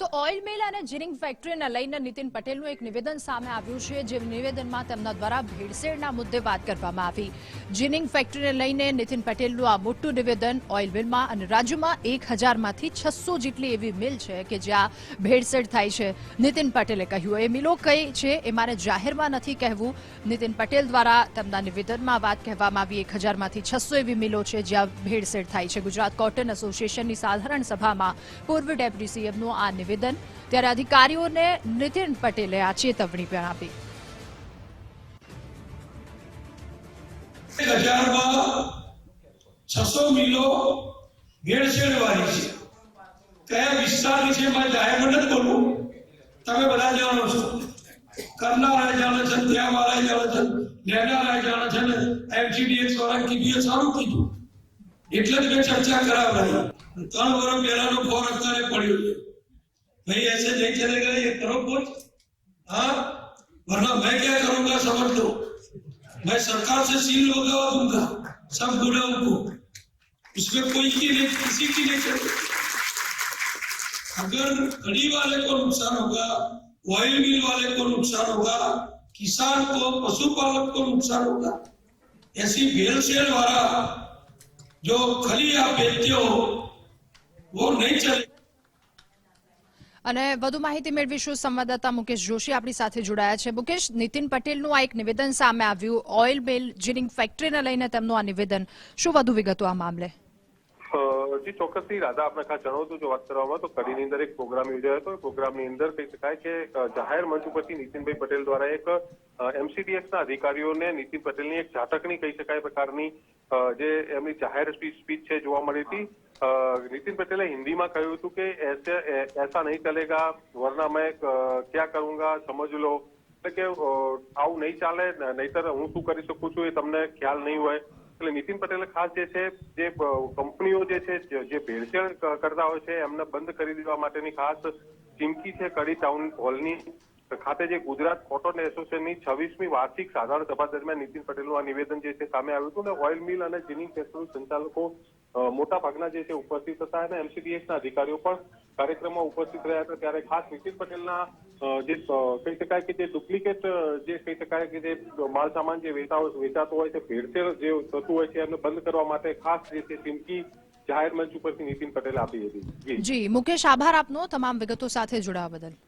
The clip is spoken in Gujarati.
તો ઓઇલ મિલ અને જીનિંગ ફેક્ટરીને લઈને નીતિન પટેલનું એક નિવેદન સામે આવ્યું છે, જે નિવેદનમાં તેમના દ્વારા ભેળસેળના મુદ્દે વાત કરવામાં આવી. જીનિંગ ફેક્ટરીને લઈને નીતિન પટેલનું આ મોટું નિવેદન ઓઇલ મિલમાં અને રાજ્યમાં એક હજારમાંથી છસો જેટલી એવી મિલ છે કે જ્યાં ભેળસેળ થાય છે. નીતિન પટેલે કહ્યું, એ મિલો કઈ છે એ મારે જાહેરમાં નથી કહેવું. નીતિન પટેલ દ્વારા તેમના નિવેદનમાં વાત કહેવામાં આવી, એક હજારમાંથી છસો એવી મિલો છે જ્યાં ભેળસેળ થાય છે. ગુજરાત કોટન એસોસિએશનની સાધારણ સભામાં પૂર્વ ડેપ્યુટી સીએમનું આ નિવેદન ત્યારે અધિકારીઓને નીતિન પટેલે આ ચેતવણી પણ આપી. તમે બધા જાણો છો. કરનારા જાણે છે ત્યાં વાળા જાણે છે ને એમસીડીએક્સ વાળા સારું કીધું. એટલે જ મેં ચર્ચા કરાવડાવી ત્રણ વર્ષ પહેલાનો ફોર અત્યારે પડ્યો છે. भाई ऐसे नहीं चलेगा ये करो कुछ। हाँ? वरना मैं क्या करूँगा, समझ लो। मैं सरकार से सील लगवा दूँगा, सब गुनाहों को। उसमें कोई की नहीं, किसी की नहीं चलेगी। अगर कड़ी वाले को नुकसान होगा ऑयल मिल वाले को नुकसान होगा, किसान को, पशुपालक को नुकसान होगा, ऐसी भेलसेल वाला जो खली आप बेचते हो, वो नहीं चलेगा। અને વધુ માહિતી મેળવીશું સંવાદદાતા મુકેશ જોશી આપણી સાથે જોડાયા છે. મુકેશ, નીતિન પટેલનું આ એક નિવેદન સામે આવ્યું. ઓઇલ મિલ જીનિંગ ફેક્ટરીને લઈને તેમનું આ નિવેદન. શું વધુ વિગતો આ મામલે? જી, ચોક્કસથી રાધા આપણે ખાસ જણાવતું જો વાત કરવામાં તો કડીની અંદર એક પ્રોગ્રામ યોજાયો હતો. પ્રોગ્રામની અંદર કહી શકાય કે જાહેર મંચ ઉપરથી નીતિનભાઈ પટેલ દ્વારા એક એમસીડીએક્સ ના અધિકારીઓને નીતિન પટેલની એક ઝાટકની કહી શકાય પ્રકારની જે એમની જાહેર સ્પીચ છે, જોવા મળી હતી. અ, નીતિન પટેલે હિન્દીમાં કહ્યું હતું કે ऐसे ए- ऐसा नहीं चलेगा वरना मैं अ, क्या करूंगा समझ लो એટલે કે અ, આવું નહીં ચાલે ન- નહીંતર હું શું કરી શકું છું એ તમને ખ્યાલ નહીં હોય એટલે નીતિન પટેલે ખાસ જે છે જે અ, કંપનીઓ જે છે જે જે ભેળસેળ ક- કરતા હોય છે એમને બંધ કરી દેવા માટેની ખાસ ચીમકી છે કડી ટાઉન હોલની ખાતે જે ગુજરાત કોટન એસોસિએશનની છવ્વીસમી વાર્ષિક સાધારણ સભા દરમિયાન નીતિન પટેલનું આ નિવેદન જે છે સામે આવ્યું હતું ને, ઓઇલ મિલ અને જીનિંગ ફેક્ટરી સંચાલકો મોટા ભાગના જે છે ઉપસ્થિત હતા અને એમસીડીએસ ના અધિકારીઓ પણ કાર્યક્રમમાં ઉપસ્થિત રહ્યા હતા. ત્યારે ખાસ નીતિન પટેલના જે કહી શકાય કે જે ડુપ્લિકેટ જે કહી શકાય કે જે માલ સામાન જે વેચાતો વેચાતો હોય છે, ભેળસેળ જે થતું હોય છે, એમને બંધ કરવા માટે ખાસ જે છે ચીમકી જાહેર મંચ ઉપરથી નીતિન પટેલ આપી હતી. જી, મુકેશ, આભાર આપનો તમામ વિગતો સાથે જોડાવા બદલ.